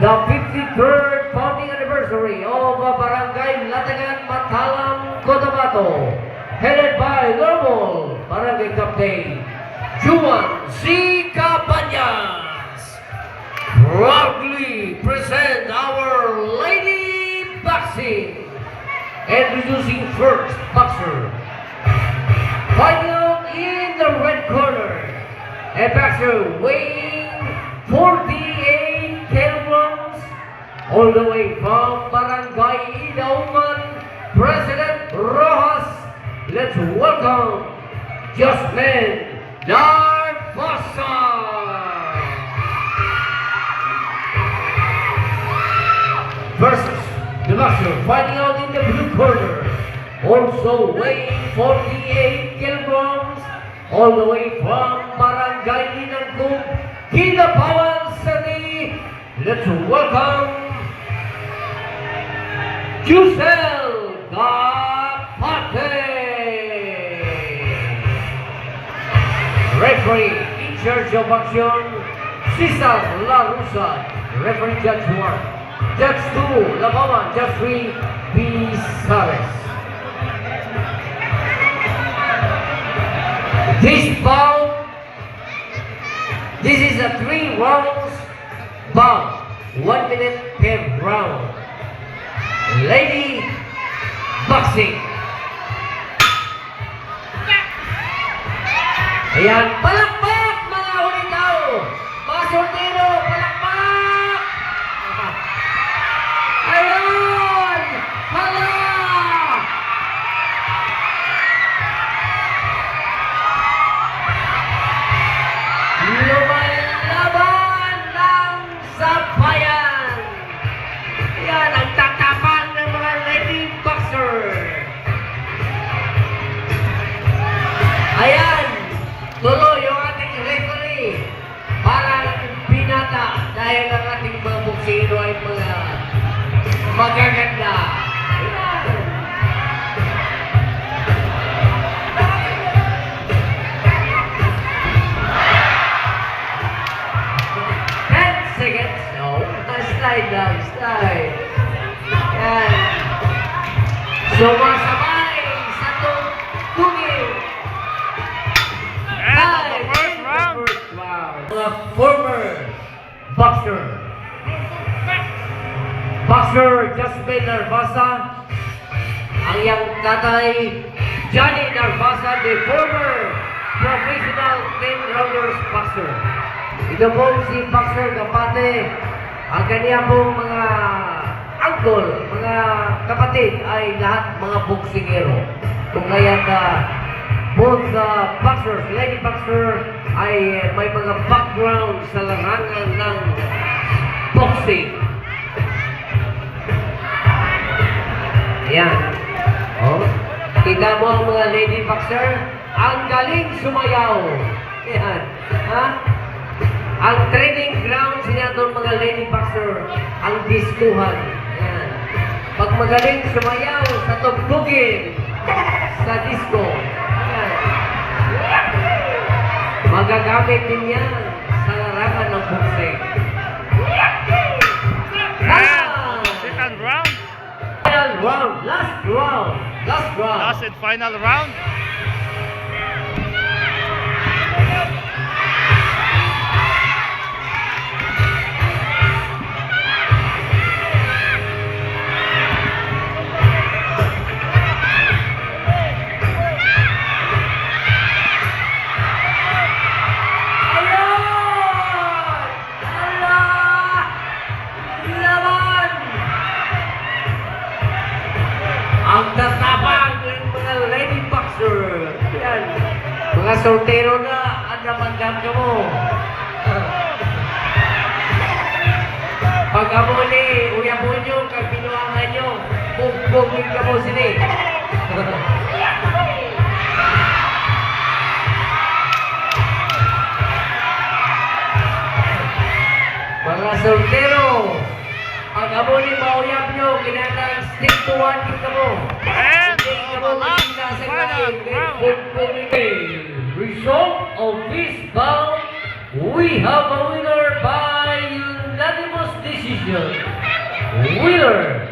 the 53rd founding anniversary of Barangay Latagan Matalang, Cotabato, headed by Normal Barangay Captain Juan C. Cabañas. Proudly present our Lady Boxing. Introducing first boxer. Fighting in the red corner. A boxer weighing All the way from Barangay Idauman, President Rojas. Let's welcome Justman Darfosa. versus the boxer fighting out in the blue corner. Also weighing 48 kilograms, all the way from Barangay Linangkub, Kinapawan City. Let's welcome Giselle Gapate. Referee in charge of action, Cesar La Rusa. Referee Judge 1. Judge 2, Labawan. Judge 3, Pisares. This bout, this is a three rounds bout. One minute per round. Lady Boxing. Ayan, palakpak mga hulitaw! Mga magaganda. Ten seconds. No. Slide lang. Slide. Yan. Sumasabay sa tugtugin. And the first round. Mga former boxer. Boxer Jasmine Narvasa. Ang iyang tatay, Johnny Narvasa, the former professional 10-rounders boxer. Ito po si Boxer Gapate. Ang kaniya pong mga uncle, mga kapatid ay lahat mga boksingero. Kung kaya ka both the boxers, lady boxer ay may mga background sa larangan ng boxing. Ayan. Oh. Kita mo ang mga lady boxer, ang galing sumayaw. Ayan. Ha? Ang training ground niya doon mga lady boxer, ang diskuhan. Ayan. Pag magaling sumayaw sa tugtugin, sa disco. Ayan. Magagamit din yan sa larangan ng boxing. Round, last round, last round. Last and final round. Ang tatapang ng mga lady boxer. Yan. Mga soltero na, ang namanggap ka mo. Pag amo ni, uya po nyo, kag pinuangan nyo, bugbugin ka mo sini. Mga soltero, Kabuli, stick to one the round. Result of this bout, we have a winner by unanimous decision. Winner,